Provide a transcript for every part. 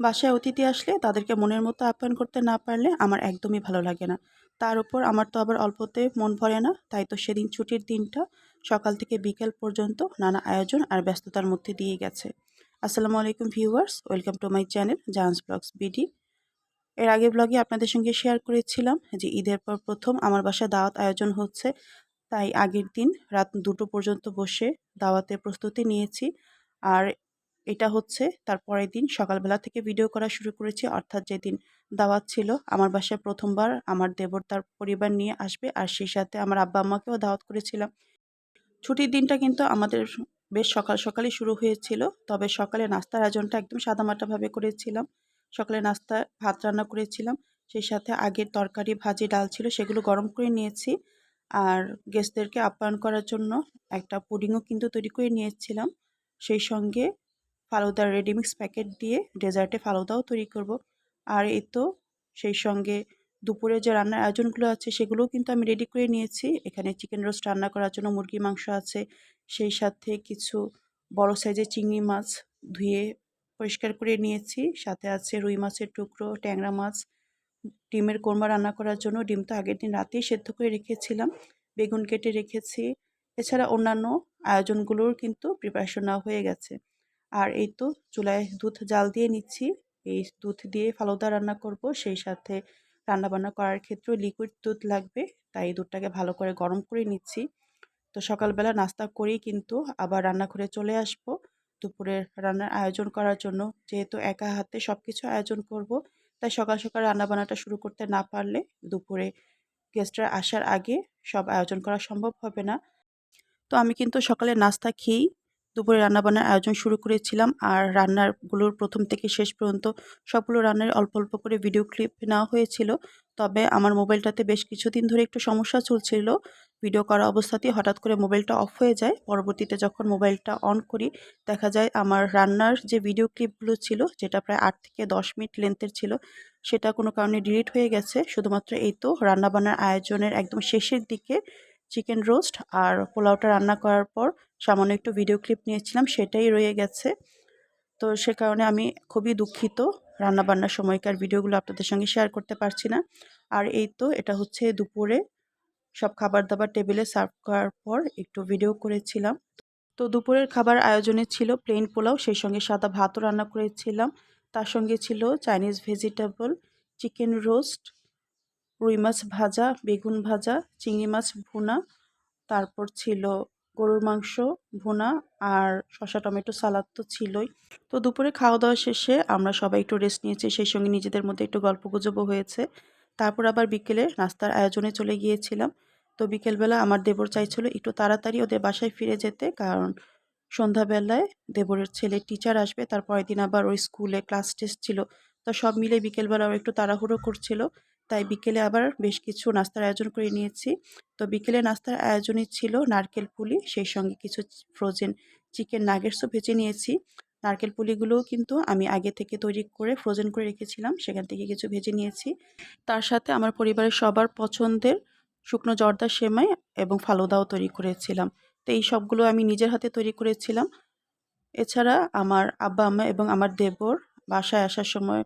বাসায় অতিথি আসলে তাদেরকে মনের মতো আপ্যায়ন করতে না পারলে আমার একদমই ভালো লাগে না। তার উপর আমার তো আবার অল্পতে মন ভরে না, তাই তো সেদিন ছুটির দিনটা সকাল থেকে বিকেল পর্যন্ত নানা আয়োজন আর ব্যস্ততার মধ্যে দিয়ে গেছে। আসসালামু আলাইকুম viewers, welcome to my channel Jahan's blogs BD. এর আগে ব্লগে আপনাদের সঙ্গে শেয়ার করেছিলাম যে ঈদের পর প্রথম আমার বাসায় দাওয়াত আয়োজন হচ্ছে, তাই আগের দিন রাত দুটো পর্যন্ত বসে দাওয়াতের প্রস্তুতি নিয়েছি। আর এটা হচ্ছে তার পরের দিন সকালবেলা থেকে ভিডিও করা শুরু করেছি। অর্থাৎ যেদিন দাওয়াত ছিল, আমার বাসায় প্রথমবার আমার দেবর তার পরিবার নিয়ে আসবে আর সেই সাথে আমার আব্বা আম্মাকেও দাওয়াত করেছিলাম। ছুটির দিনটা কিন্তু আমাদের বেশ সকাল সকালই শুরু হয়েছিল, তবে সকালে নাস্তার আয়োজনটা একদম সাদামাটাভাবে করেছিলাম। সকালে নাস্তা, ভাত রান্না করেছিলাম, সেই সাথে আগের তরকারি, ভাজি, ডাল ছিল সেগুলো গরম করে নিয়েছি। আর গেস্টদেরকে আপ্যায়ন করার জন্য একটা পুডিংও কিন্তু তৈরি করে নিয়েছিলাম। সেই সঙ্গে ফালুদার রেডিমিক্স প্যাকেট দিয়ে ডেজার্টে ফালুদাও তৈরি করব। আর এই তো সেই সঙ্গে দুপুরে যে রান্নার আয়োজনগুলো আছে সেগুলোও কিন্তু আমি রেডি করে নিয়েছি। এখানে চিকেন রোস্ট রান্না করার জন্য মুরগি মাংস আছে। সেই সাথে কিছু বড় সাইজের চিংড়ি মাছ ধুয়ে পরিষ্কার করে নিয়েছি। সাথে আছে রুই মাছের টুকরো, ট্যাংরা মাছ, ডিমের কোরমা রান্না করার জন্য। ডিম তো আগের দিন রাতেই সেদ্ধ করে রেখেছিলাম, বেগুন কেটে রেখেছি। এছাড়া অন্যান্য আয়োজনগুলোর কিন্তু প্রিপারেশন নেওয়া হয়ে গেছে। আর এই তো চুলায় দুধ জাল দিয়ে নিচ্ছি। এই দুধ দিয়ে ফালুদা রান্না করব। সেই সাথে রান্নাবান্না করার ক্ষেত্রেও লিকুইড দুধ লাগবে। তাই দুধটাকে ভালো করে গরম করে নিচ্ছি। তো সকালবেলা নাস্তা করেই কিন্তু আবার রান্নাঘরে চলে আসব। দুপুরের রান্নার আয়োজন করার জন্য যেহেতু একা হাতে সব কিছু আয়োজন করব, তাই সকাল সকাল রান্নাবান্নাটা শুরু করতে না পারলে দুপুরে গেস্টরা আসার আগে সব আয়োজন করা সম্ভব হবে না। তো আমি কিন্তু সকালে নাস্তা খেয়েই দুপুরে রান্নাবান্নার আয়োজন শুরু করেছিলাম আর রান্নারগুলোর প্রথম থেকে শেষ পর্যন্ত সবগুলো রান্নার অল্প অল্প করে ভিডিও ক্লিপ নেওয়া হয়েছিল। তবে আমার মোবাইলটাতে বেশ কিছুদিন ধরে একটু সমস্যা চলছিল। ভিডিও করা অবস্থাতেই হঠাৎ করে মোবাইলটা অফ হয়ে যায়। পরবর্তীতে যখন মোবাইলটা অন করি, দেখা যায় আমার রান্নার যে ভিডিও ক্লিপগুলো ছিল, যেটা প্রায় আট থেকে দশ মিনিট লেন্থের ছিল, সেটা কোনো কারণে ডিলিট হয়ে গেছে। শুধুমাত্র এই তো রান্নাবান্নার আয়োজনের একদম শেষের দিকে চিকেন রোস্ট আর পোলাওটা রান্না করার পর সামান্য একটু ভিডিও ক্লিপ নিয়েছিলাম, সেটাই রয়ে গেছে। তো সে কারণে আমি খুবই দুঃখিত রান্নাবান্নার সময়কার ভিডিওগুলো আপনাদের সঙ্গে শেয়ার করতে পারছি না। আর এই তো এটা হচ্ছে দুপুরে সব খাবার দাবার টেবিলে সার্ভ করার পর একটু ভিডিও করেছিলাম। তো দুপুরের খাবার আয়োজনে ছিল প্লেন পোলাও, সেই সঙ্গে সাদা ভাতও রান্না করেছিলাম। তার সঙ্গে ছিল চাইনিজ ভেজিটেবল চিকেন রোস্ট রুই মাছ ভাজা, বেগুন ভাজা, চিংড়ি মাছ ভুনা, তারপর ছিল গরুর মাংস ভুনা আর শসা টমেটো সালাদ তো ছিলই। তো দুপুরে খাওয়া দাওয়া শেষে আমরা সবাই একটু রেস্ট নিয়েছি, সেই সঙ্গে নিজেদের মধ্যে একটু গল্প গুজবও হয়েছে। তারপর আবার বিকেলে নাস্তার আয়োজনে চলে গিয়েছিলাম। তো বিকেলবেলা আমার দেবর চাইছিল একটু তাড়াতাড়ি ওদের বাসায় ফিরে যেতে, কারণ সন্ধ্যাবেলায় দেবরের ছেলে টিচার আসবে তারপরের দিন আবার ওই স্কুলে ক্লাস টেস্ট ছিল। তো সব মিলে বিকেলবেলা ওরা একটু তাড়াহুড়ো করছিল। তাই বিকেলে আবার বেশ কিছু নাস্তার আয়োজন করে নিয়েছি। তো বিকেলে নাস্তার আয়োজনই ছিল নারকেল পুলি, সেই সঙ্গে কিছু ফ্রোজেন চিকেন নাগেটসও ভেজে নিয়েছি। নারকেল পুলিগুলোও কিন্তু আমি আগে থেকে তৈরি করে ফ্রোজেন করে রেখেছিলাম, সেখান থেকে কিছু ভেজে নিয়েছি। তার সাথে আমার পরিবারের সবার পছন্দের শুকনো জর্দা সেমাই এবং ফালুদাও তৈরি করেছিলাম। তো এই সবগুলো আমি নিজের হাতে তৈরি করেছিলাম। এছাড়া আমার আব্বা, আম্মা এবং আমার দেবর বাসায় আসার সময়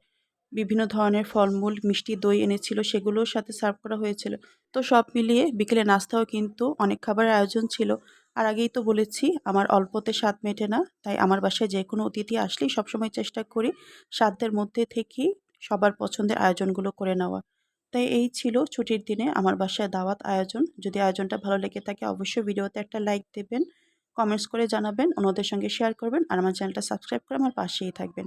বিভিন্ন ধরনের ফলমূল, মিষ্টি দই এনেছিল সেগুলোর সাথে সার্ভ করা হয়েছিল। তো সব মিলিয়ে বিকেলে নাস্তাও কিন্তু অনেক খাবারের আয়োজন ছিল। আর আগেই তো বলেছি, আমার অল্পতে স্বাদ মেটে না, তাই আমার বাসায় যে কোনো অতিথি আসলেই সবসময় চেষ্টা করি সাধ্যের মধ্যে থেকেই সবার পছন্দের আয়োজনগুলো করে নেওয়া। তাই এই ছিল ছুটির দিনে আমার বাসায় দাওয়াত আয়োজন। যদি আয়োজনটা ভালো লেগে থাকে অবশ্যই ভিডিওতে একটা লাইক দেবেন, কমেন্টস করে জানাবেন, অন্যদের সঙ্গে শেয়ার করবেন, আর আমার চ্যানেলটা সাবস্ক্রাইব করে আমার পাশেই থাকবেন।